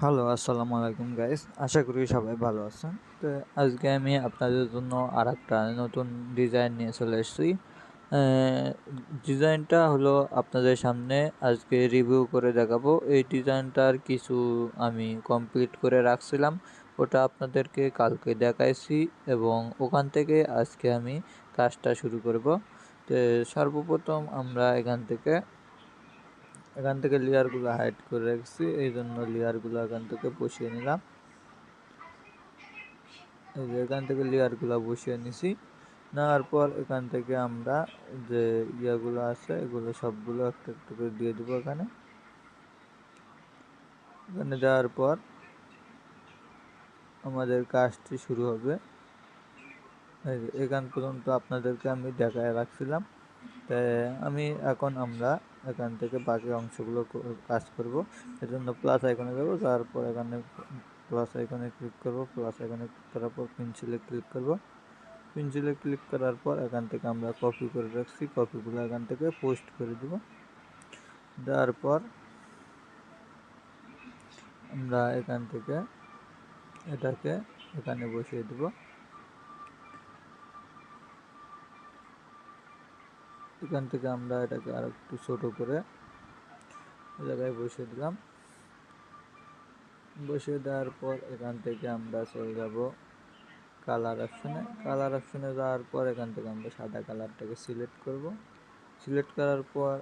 Hello আসসালামু আলাইকুম guys আশা করি সবাই ভালো আছেন। তো আজকে আমি আপনাদের জন্য আর একটা নতুন ডিজাইন নিয়ে চলে এসেছি। ডিজাইনটা হলো আপনাদের সামনে আজকে রিভিউ করে দেখাবো। এই ডিজাইনটার কিছু আমি কমপ্লিট করে রাখছিলাম। ওটা আপনাদেরকে কালকে দেখাইছি এবং ওখান থেকে আজকে আমি কাজটা শুরু করব। তো সর্বপ্রথম আমরা এখান থেকে এখান থেকে লেয়ারগুলো হাইড করে রাখছি এই জন্য লেয়ারগুলো এখান থেকে বসিয়ে নিলাম। এই যে এখান থেকে লেয়ারগুলো বসিয়ে নিছি, নেওয়ার পর এখান থেকে আমরা যে ইয়াগুলো আছে, এগুলো সবগুলো একটা একটু করে দিয়ে দেবো এখানে। এখানে দেওয়ার পর আমাদের কাজটি শুরু হবে। এখান পর্যন্ত আপনাদেরকে আমি দেখায় রাখছিলাম। তাই আমি এখন আমরা এখান থেকে বাকি অংশগুলো কাজ করব। এর জন্য প্লাস আইকনে যাব, তারপর এখানে প্লাস আইকনে ক্লিক করব প্লাস আইকনে ক্লিক করার পর পেন্সিলে ক্লিক করব। পেন্সিলে ক্লিক করার পর এখান থেকে আমরা কপি করে রাখছি কপিগুলো এখান থেকে পোস্ট করে দেব। দেওয়ার পর আমরা এখান থেকে এটাকে এখানে বসিয়ে দেবো। এখান থেকে আমরা এটাকে আর একটু ছোটো করে জায়গায় বসিয়ে দিলাম। বসিয়ে দেওয়ার পর এখান থেকে আমরা চলে যাব কালার অপশনে কালার অপশনে যাওয়ার পর এখান থেকে আমরা সাদা কালারটাকে সিলেক্ট করব। সিলেক্ট করার পর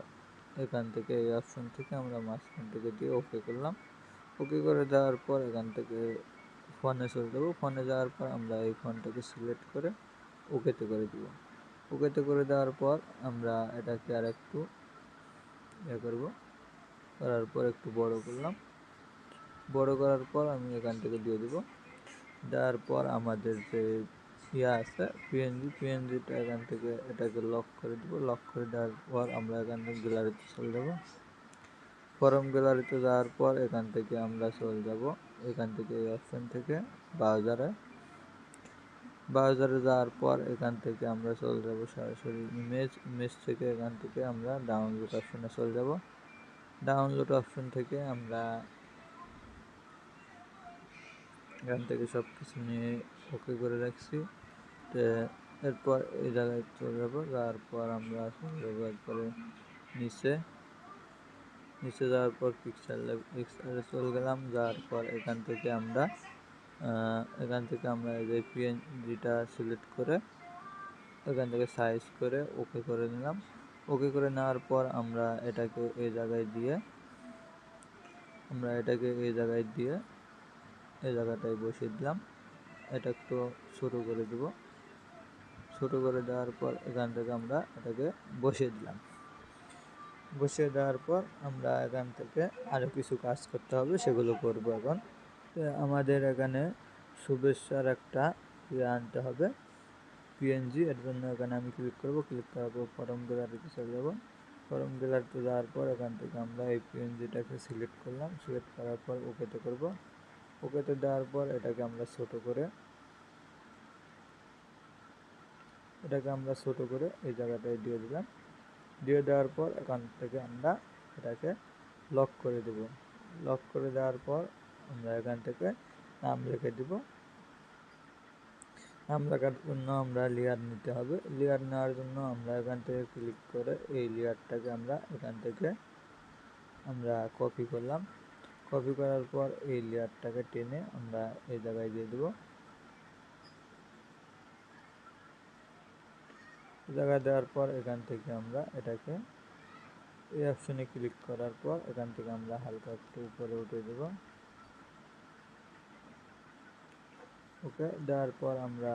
এখান থেকে এই অপশন থেকে আমরা মাঝখান থেকে দিয়ে ওকে করলাম। ওকে করে দেওয়ার পর এখান থেকে ফোনে চলে যাব। ফোনে যাওয়ার পর আমরা এই ফোনটাকে সিলেক্ট করে ওকেতে করে দিব। ওকেতে করে দেওয়ার পর আমরা এটাকে আর একটু ইয়ে করব। করার পর একটু বড় করলাম। বড় করার পর আমি এখান থেকে দিয়ে দেবো। দেওয়ার পর আমাদের যে ইয়ে আছে পিএনজি পিএনজিটা এখান থেকে এটাকে লক করে দেবো। লক করে দেওয়ার পর আমরা এখান থেকে গ্যালারিতে চলে যাব। ফরম গ্যালারিতে যাওয়ার পর এখান থেকে আমরা চলে যাব। এখান থেকে এই অপশন থেকে ব্রাউজারে ব্রাউজারে যাওয়ার পর এখান থেকে আমরা চলে যাব সরাসরি ইমেজ ইমেজ থেকে এখান থেকে আমরা ডাউনলোড অপশনে চলে যাব। ডাউনলোড অপশন থেকে আমরা এখান থেকে সব কিছু নিয়ে ওকে করে রাখছি। এরপর এই জায়গায় চলে যাব যাওয়ার পর আমরা চলে যাব একবারে নিচে। নিচে যাওয়ার পর পিকচার পিকচারে চলে গেলাম, যাওয়ার পর এখান থেকে আমরা এখান থেকে আমরা এই যে পিএনজিটা সিলেক্ট করে এখান থেকে সাইজ করে ওকে করে নিলাম। ওকে করে নেওয়ার পর আমরা এটাকে এই জায়গায় দিয়ে, আমরা এটাকে এই জায়গায় দিয়ে এই জায়গাটায় বসিয়ে দিলাম। এটা একটু ছোটো করে দেব। ছোটো করে দেওয়ার পর এখান থেকে আমরা এটাকে বসিয়ে দিলাম। বসিয়ে দেওয়ার পর আমরা এখান থেকে আরও কিছু কাজ করতে হবে, সেগুলো করব এখন। আমাদের এখানে শুভেচ্ছার একটা ইয়ে আনতে হবে। পিএনজি এর জন্য এখানে আমি ক্লিক করব ক্লিক করার পর ফরম গ্যালারিতে চলে যাব। ফরম গ্যালারিতে যাওয়ার পর এখান থেকে আমরা এই পিএনজিটাকে সিলেক্ট করলাম। সিলেক্ট করার পর ওকেতে করব। ওকেতে দেওয়ার পর এটাকে আমরা ছোট করে, এটাকে আমরা ছোট করে এই জায়গাটায় দিয়ে দিলাম। দিয়ে দেওয়ার পর এখান থেকে আমরা এটাকে লক করে দেব। লক করে দেওয়ার পর আমরা এখান থেকে নাম লিখে দিব। নাম লেখার জন্য আমরা লেয়ার নিতে হবে। লেয়ার নেওয়ার জন্য আমরা এখান থেকে ক্লিক করে এই লেয়ারটাকে আমরা এখান থেকে আমরা কপি করলাম। কপি করার পর এই লেয়ারটাকে টেনে আমরা এই জায়গায় দিয়ে দেবো। জায়গায় দেওয়ার পর এখান থেকে আমরা এটাকে এই অপশনে ক্লিক করার পর এখান থেকে আমরা হালকা একটু উপরে উঠে দেব। ওকে, দেওয়ার পর আমরা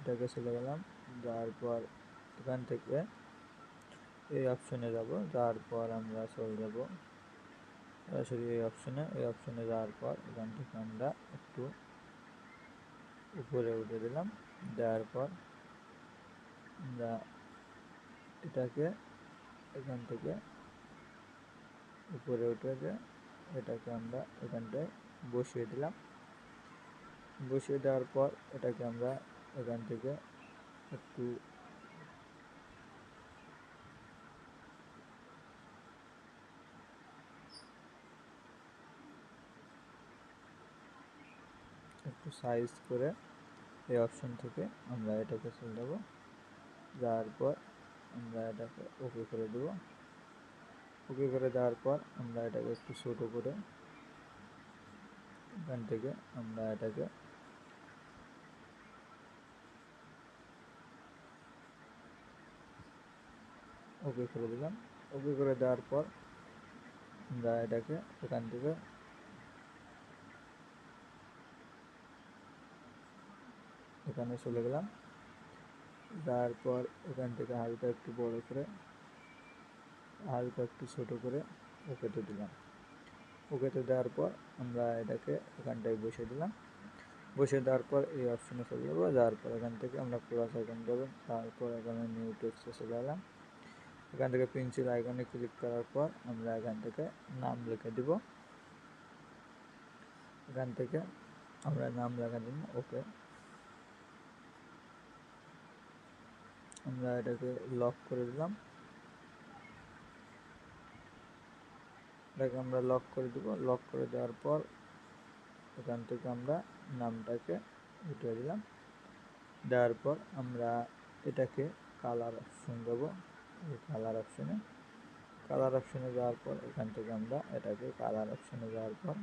এটাকে চলে গেলাম। যাওয়ার পর এখান থেকে এই অপশনে যাব। যাওয়ার পর আমরা চলে যাব। সরাসরি এই অপশনে এই অপশনে যাওয়ার পর এখান থেকে আমরা একটু উপরে উঠে দিলাম দেওয়ার পর আমরা এটাকে এখান থেকে উপরে উঠে এটাকে আমরা এখানটায় বসিয়ে দিলাম। বসিয়ে দেওয়ার পর এটাকে আমরা এখান থেকে একটু একটু সাইজ করে এই অপশন থেকে আমরা এটাকে চলে দেবো যাওয়ার পর আমরা এটাকে ওকে করে দেব। ওকে করে দেওয়ার পর আমরা এটাকে একটু ছোটো করে এখান থেকে আমরা এটাকে ওকে করে দিলাম। ওকে করে দেওয়ার পর আমরা এটাকে এখান থেকে এখানে চলে গেলাম। যাওয়ার পর এখান থেকে হালকা একটু বড় করে, হালকা একটু ছোট করে ওকেতে দিলাম। ওকেতে দেওয়ার পর আমরা এটাকে এখানটায় বসে দিলাম। বসে দেওয়ার পর এই অপশনে চলে যাব। যাওয়ার পর এখান থেকে আমরা প্লাস আইকন দেবো তারপর এখানে নিউ টেক্সটে চলে এলাম। এখান থেকে পেন্সিল আইকনে ক্লিক করার পর আমরা এখান থেকে নাম লিখে দিব। এখান থেকে আমরা নাম লেখা দিব ওকে আমরা এটাকে লক করে দিলাম। এটাকে আমরা লক করে দিব। লক করে দেওয়ার পর এখান থেকে আমরা নামটাকে উঠিয়ে দিলাম। দেওয়ার পর আমরা এটাকে কালার অপশন দেবো। এই কালার অপশনে কালার অপশনে যাওয়ার পর এখান থেকে আমরা এটাকে কালার অপশনে যাওয়ার পর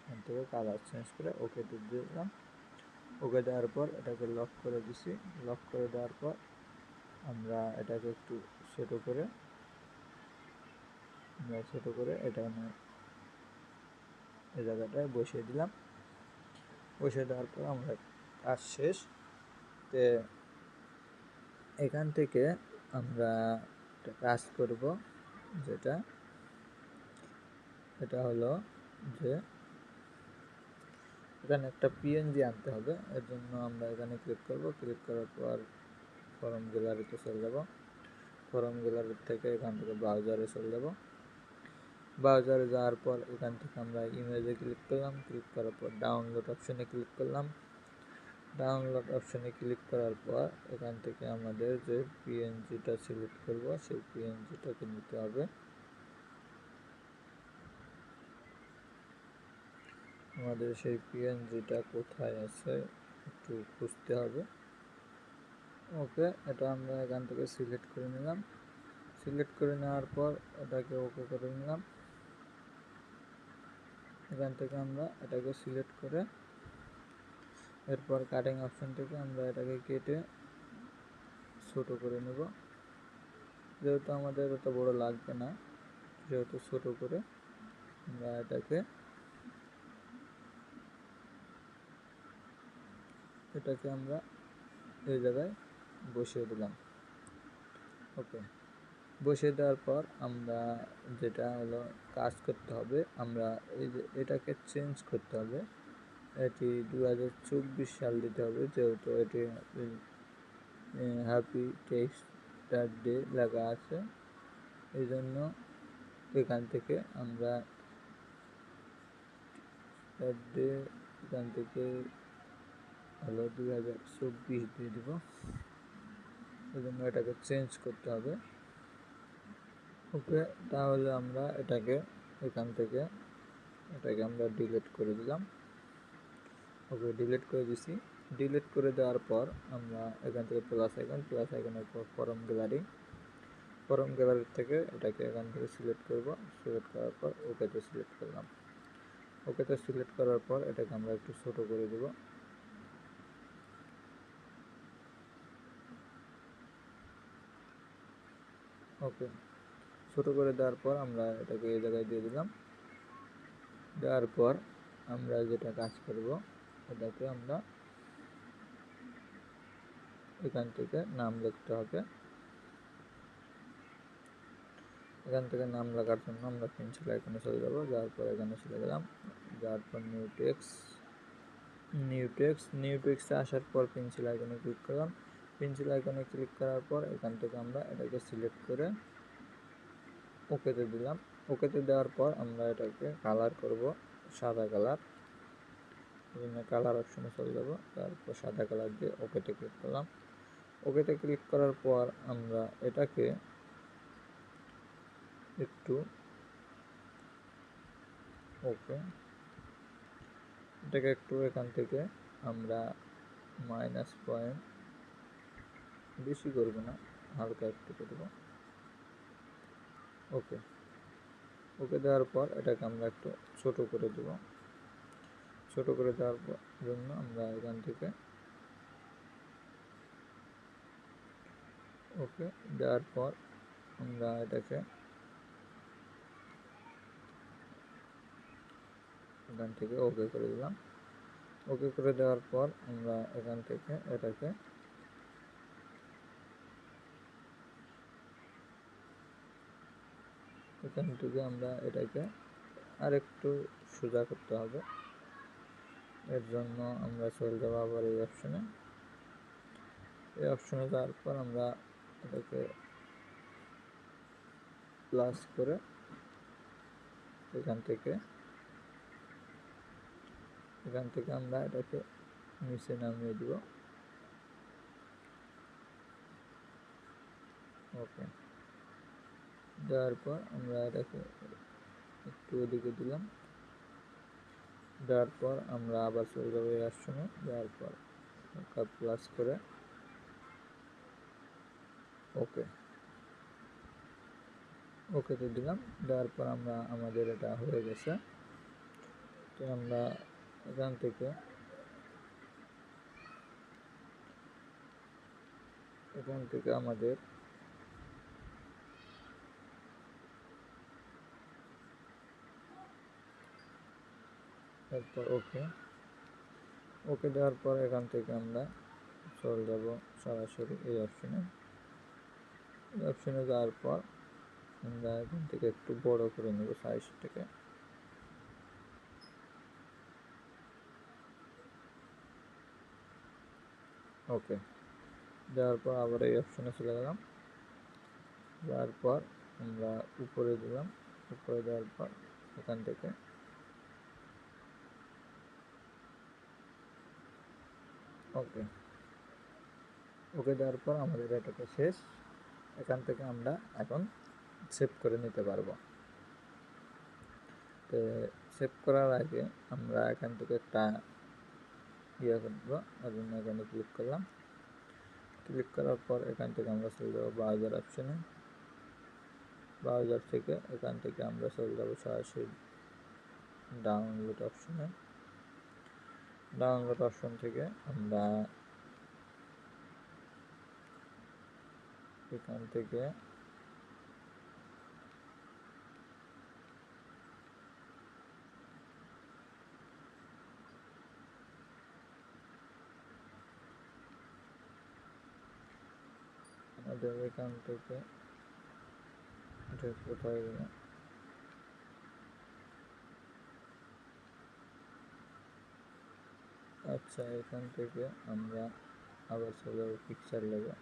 এখান থেকে কালার চেঞ্জ করে ওকে দিয়ে দিলাম। ওকে দেওয়ার পর এটাকে লক করে দিছি। লক করে দেওয়ার পর আমরা এটাকে একটু ছোটো করে আমরা ছোটো করে এটা এই জায়গাটায় বসিয়ে দিলাম। বসিয়ে দেওয়ার পর আমরা কাজ শেষ। তে এখান থেকে আমরা একটা কাজ করব যেটা এটা হলো যে এখানে একটা পিএনজি আনতে হবে। এর জন্য আমরা এখানে ক্লিক করব। ক্লিক করার পর ফরম গ্যালারিতে চলে যাব। ফরম গ্যালারি থেকে এখান থেকে ব্রাউজারে চলে যাব। ব্রাউজারে যাওয়ার পর এখান থেকে আমরা ইমেজে ক্লিক করলাম। ক্লিক করার পর ডাউনলোড অপশনে ক্লিক করলাম। ডাউনলোড অপশনে ক্লিক করার পর এখান থেকে আমাদের যে পিএনজিটা সিলেক্ট করব, সেই পিএনজিটাকে নিতে হবে। আমাদের সেই পিএনজিটা কোথায় আছে একটু খুঁজতে হবে। ওকে, এটা আমরা এখান থেকে সিলেক্ট করে নিলাম। সিলেক্ট করে নেওয়ার পর এটাকে ওকে করে নিলাম। এখান থেকে আমরা এটাকে সিলেক্ট করে এরপর কাটিং অপশন থেকে আমরা এটাকে কেটে ছোট করে নেব। যেহেতু আমাদের অত বড় লাগবে না, যেহেতু ছোট করে আমরা এটাকে এটাকে আমরা এই জায়গায় বসিয়ে দিলাম। ওকে বসিয়ে দেওয়ার পর আমরা যেটা হলো কাজ করতে হবে, আমরা এই যে এটাকে চেঞ্জ করতে হবে। এটি দু হাজার চব্বিশ সাল দিতে হবে, যেহেতু এটি হ্যাপি টেক্সটার ডে লেখা আছে। এই জন্য এখান থেকে আমরা ডে এখান থেকে হলো দুই হাজার চব্বিশ দিয়ে দিব। এই জন্য এটাকে চেঞ্জ করতে হবে। ওকে তাহলে আমরা এটাকে এখান থেকে, এটাকে আমরা ডিলিট করে দিলাম। ওকে ডিলিট করে দিছি। ডিলিট করে দেওয়ার পর আমরা এখান থেকে প্লাস আইকন প্লাস আইকনের পর ফরম গ্যালারি ফরম গ্যালারি থেকে এটাকে এখান থেকে সিলেক্ট করব। সিলেক্ট করার পর ওকেতে সিলেক্ট করলাম। ওকেতে সিলেক্ট করার পর এটাকে আমরা একটু ছোট করে দেব। ওকে ছোট করে দেওয়ার পর আমরা এটাকে এই জায়গায় দিয়ে দিলাম। দেওয়ার পর আমরা যেটা কাজ করব এটাকে আমরা এখান থেকে নাম লিখতে হবে। এখান থেকে নাম লেখার জন্য আমরা পেন্সিল আইকনে চলে যাব। যাওয়ার পর এখানে চলে গেলাম। যাওয়ার পর new text new text new টেক্সে আসার পর পেন্সিল আইকনে ক্লিক করলাম। পেন্সিল আইকনে ক্লিক করার পর এখান থেকে আমরা এটাকে সিলেক্ট করে ওকেতে দিলাম। ওকেতে দেওয়ার পর আমরা এটাকে কালার করব, সাদা কালার জন্য কালার অপশনে চলে যাব। তারপর সাদা কালার দিয়ে ওকেতে ক্লিক করলাম। ওকেতে ক্লিক করার পর আমরা এটাকে একটু ওকে এটাকে একটু এখান থেকে আমরা মাইনাস পয়েন্ট বেশি করব না, হালকা একটু করব ওকে ওকে দেওয়ার পর এটাকে আমরা একটু ছোট করে দেব। ছোট করে দেওয়ার জন্য আমরা এখান থেকে ওকে দেওয়ার পর আমরা এটাকে এখান থেকে ওকে করে দিলাম। ওকে করে দেওয়ার পর আমরা এখান থেকে এটাকে এখান থেকে আমরা এটাকে আরেকটু সোজা করতে হবে। এর জন্য আমরা চলে যাব আবার এই অপশনে এই অপশনে যাওয়ার পর আমরা এটাকে প্লাস করে এখান থেকে এখান থেকে আমরা এটাকে নিচে নামিয়ে দিব। ওকে। দেওয়ার পর আমরা এটাকে একটু ওদিকে দিলাম। দেওয়ার পর আমরা আবার চলে যাব এই অপশনে দেওয়ার পর প্লাস করে। ওকে ওকে ওকেতে দিলাম। দেওয়ার পর আমরা আমাদের এটা হয়ে গেছে। তো আমরা এখান থেকে এখান থেকে আমাদের তারপর ওকে ওকে দেওয়ার পর এখান থেকে আমরা চলে যাব সরাসরি এই অপশনে এই অপশনে যাওয়ার পর আমরা এখান থেকে একটু বড় করে নেব সাইজটাকে ওকে, দেওয়ার পর আবার এই অপশনে চলে গেলাম। যাওয়ার পর আমরা উপরে দিলাম, উপরে দেওয়ার পর এখান থেকে ওকে ওকে দেওয়ার পর আমাদের এটাকে শেষ। এখান থেকে আমরা এখন সেভ করে নিতে পারব। তো সেভ করার আগে আমরা এখান থেকে একটা ইয়ে করব ওই জন্য এখানে ক্লিক করলাম। ক্লিক করার পর এখান থেকে আমরা চলে যাব ব্রাউজার অপশনে ব্রাউজার থেকে এখান থেকে আমরা চলে যাব সরাসরি ডাউনলোড অপশনে ডাউনলোড অপশন থেকে আমরা এখান থেকে আমাদের এখান থেকে এটা কোথায় আচ্ছা এখান থেকে আমরা আবার চলে যাব পিকচার লেবে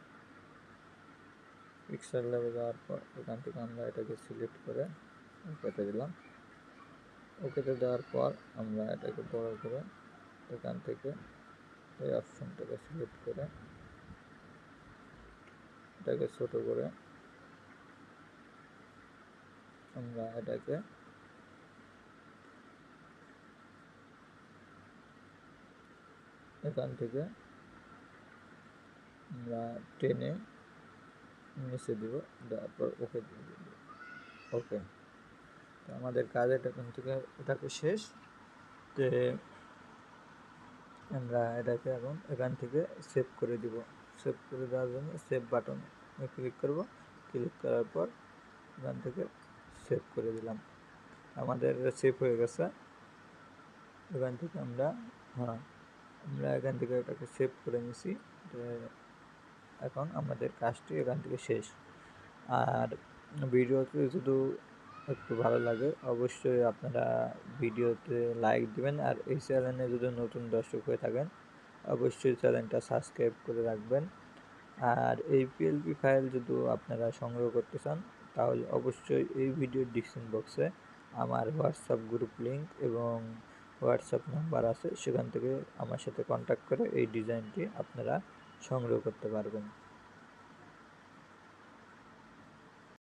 পিকচার লেবে যাওয়ার পর এখান থেকে আমরা এটাকে সিলেক্ট করে ওকেতে দিলাম। ওকেতে দেওয়ার পর আমরা এটাকে বড় করে এখান থেকে এই অপশনটাকে সিলেক্ট করে এটাকে ছোট করে আমরা এটাকে এখান থেকে আমরা টেনে নিচে দিব দেওয়ার পর ওকে দিয়ে দিব। ওকে। তো আমাদের কাজ এটা এখান থেকে এটাকে শেষ। যে আমরা এটাকে এখন এখান থেকে সেভ করে দিব। সেভ করে দেওয়ার জন্য সেভ বাটন ক্লিক করব। ক্লিক করার পর এখান থেকে সেভ করে দিলাম। আমাদের সেভ হয়ে গেছে। এখান থেকে আমরা হ্যাঁ আমরা এখান থেকে এটাকে সেভ করে নিছি। এখন আমাদের কাজটি এখান থেকে শেষ। আর ভিডিওতে শুধু একটু ভালো লাগে, অবশ্যই আপনারা ভিডিওতে লাইক দিবেন। আর এই চ্যানেলে যদি নতুন দর্শক হয়ে থাকেন, অবশ্যই চ্যানেলটা সাবস্ক্রাইব করে রাখবেন। আর এই পিএলপি ফাইল যদি আপনারা সংগ্রহ করতে চান, তাহলে অবশ্যই এই ভিডিওর ডিসক্রিপশন বক্সে আমার হোয়াটসঅ্যাপ গ্রুপ লিঙ্ক এবং হোয়াটসঅ্যাপ নাম্বার আছে, সেখান থেকে আমার সাথে কন্ট্যাক্ট করে এই ডিজাইনটি আপনারা সংগ্রহ করতে পারবেন।